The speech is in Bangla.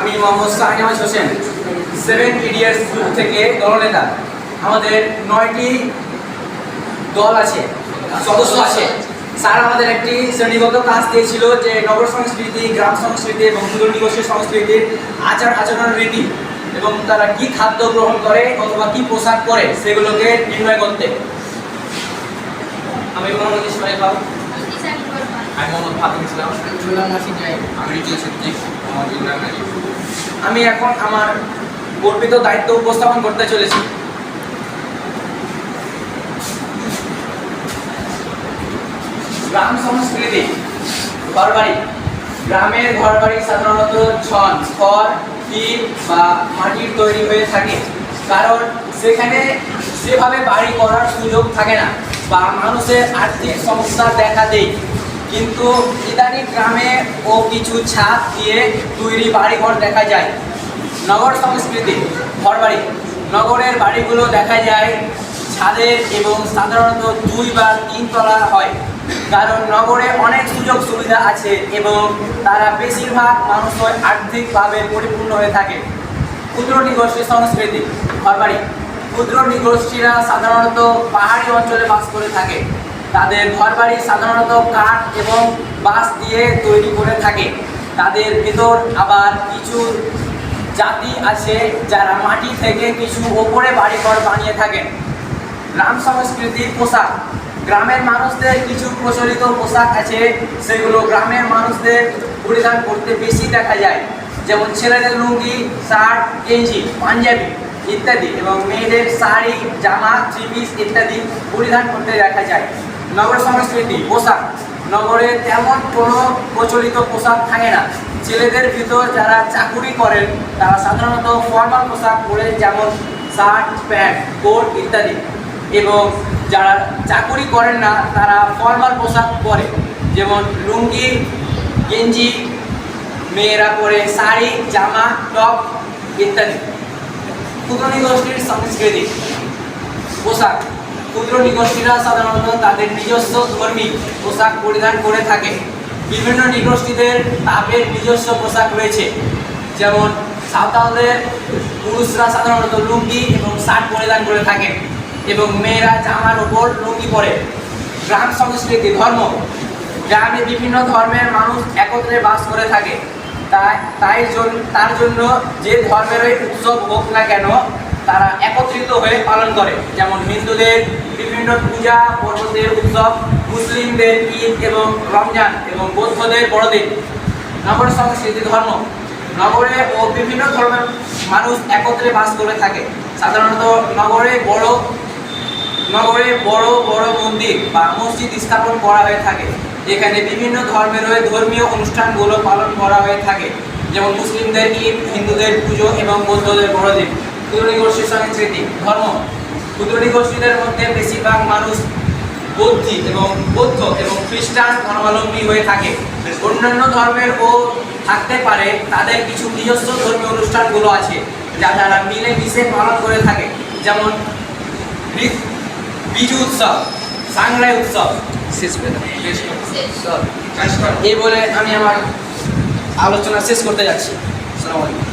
আমি মোহাম্মদ শাহনাজ হোসেন সেভেন ইডিয়ার্স গ্রুপ থেকে দলনেতা। আমাদের নয়টি দল আছে সদস্য আছে। স্যার আমাদের একটি শ্রেণীগত কাজ দিয়েছিল যে নগর সংস্কৃতি গ্রাম সংস্কৃতি এবং সুদূরনিবাসী সংস্কৃতির আচার আচরণ রীতি এবং তারা কি খাদ্য গ্রহণ করে অথবা কি পোশাক পরে সেগুলোকে নির্ণয় করতে। আমি মোহাম্মদ ইসমাইল বাবু। আমি মোহাম্মদ ফাতিম ইসলাম। আমি রিজুল সিদ্দিক মোহাম্মদ ইমরান আলী। আমি এখন আমার গর্বিত দায়িত্ব উপস্থাপন করতে চলেছি। গ্রাম সংস্কৃতি, ঘরবাড়ি। গ্রামের ঘরবাড়ি সাধারণত ছন, খড় টিন বা মাটির তৈরি হয়ে থাকে। কারণ সেখানে সেভাবে বাড়ি করার সুযোগ থাকে না। বা মানুষের আর্থিক সমস্যা দেখা দেয়। কিন্তু ইদানিং গ্রামে ও কিছু ছাদ দিয়ে তৈরি বাড়িঘর দেখা যায়। নগর সংস্কৃতি, ঘরবাড়ি। নগরের বাড়িগুলো দেখা যায় ছাদের এবং সাধারণত দুই বা তিন তলা হয়। কারণ নগরে অনেক সুযোগ সুবিধা আছে এবং তারা বেশিরভাগ মানুষ আর্থিকভাবে পরিপূর্ণ হয়ে থাকে। ক্ষুদ্র নিগোষ্ঠী সংস্কৃতি, ঘরবাড়ি। ক্ষুদ্র নিগোষ্ঠীরা সাধারণত পাহাড়ি অঞ্চলে বাস করে থাকে। তাদের ঘরবাড়ি সাধারণত কাঠ এবং বাঁশ দিয়ে তৈরি করে থাকে। তাদের ভিতর আবার কিছু জাতি আছে যারা মাটি থেকে কিছু ওপরে বাড়িঘর বানিয়ে থাকেন। গ্রাম সংস্কৃতির পোশাক। গ্রামের মানুষদের কিছু প্রচলিত পোশাক আছে, সেগুলো গ্রামের মানুষদের পরিধান করতে বেশি দেখা যায়। যেমন ছেলেদের লুঙ্গি, শার্ট, গেঞ্জি, পাঞ্জাবি ইত্যাদি এবং মেয়েদের শাড়ি, জামা, থ্রি ইত্যাদি পরিধান করতে দেখা যায়। নগর সংস্কৃতি, পোশাক। নগরে তেমন কোনো প্রচলিত পোশাক থাকে না। ছেলেদের ভিতর যারা চাকুরি করেন, তারা সাধারণত ফর্মাল পোশাক পরে যেমন শার্ট প্যান্ট কোট ইত্যাদি। এবং যারা চাকুরি করেন না, তারা ফর্মাল পোশাক পরে। যেমন লুঙ্গি, গেঞ্জি, মেয়েরা পরে শাড়ি, জামা, টপ ইত্যাদি। ক্ষুদ্র গোষ্ঠীর সংস্কৃতি, পোশাক। ক্ষুদ্র নিগোষ্ঠীরা সাধারণত তাদের নিজস্ব ধর্মী পোশাক পরিধান করে থাকে। বিভিন্ন নিগোষ্ঠীদের তাদের নিজস্ব পোশাক রয়েছে। যেমন সাঁওতালদের পুরুষরা সাধারণত লুঙ্গি এবং শার্ট পরিধান করে থাকেন এবং মেয়েরা জামার ওপর লুঙ্গি পরে। গ্রাম সংস্কৃতি, ধর্ম। গ্রামে বিভিন্ন ধর্মের মানুষ একত্রে বাস করে থাকে। তাই তাই জন্য তার জন্য যে ধর্মেরই উৎসব হোক না কেন তারা একত্রিত হয়ে পালন করে। যেমন হিন্দুদের বিভিন্ন পূজা, পর্বতের উৎসব, মুসলিমদের ঈদ এবং রমজান এবং বৌদ্ধদের বড়দিন। নগর সংস্কৃতি, ধর্ম। নগরে ও বিভিন্ন ধর্মের মানুষ একত্রে বাস করে থাকে। সাধারণত নগরে বড় নগরে বড় বড় মন্দির বা মসজিদ স্থাপন করা হয়ে থাকে। যেখানে বিভিন্ন ধর্মের হয়ে ধর্মীয় অনুষ্ঠানগুলো পালন করা হয়ে থাকে। যেমন মুসলিমদের ঈদ, হিন্দুদের পুজো এবং বৌদ্ধদের বড়দিন। ক্ষুদ্র নিগোষ্ঠী সংস্কৃতি ধর্ম। ক্ষুদ্র নিগোষ্ঠীদের মধ্যে বেশিরভাগ মানুষ বৌদ্ধি এবং বৌদ্ধ এবং খ্রিস্টান ধর্মাবলম্বী হয়ে থাকে। অন্যান্য ধর্মের ও থাকতে পারে তাদের কিছু নিজস্ব ধর্মীয় অনুষ্ঠানগুলো আছে যা তারা মিলে মিশে পালন করে থাকে। যেমন বিজু উৎসব সাংরাই উৎসব। এই বলে আমি আমার আলোচনা শেষ করতে যাচ্ছি। আসসালামু আলাইকুম।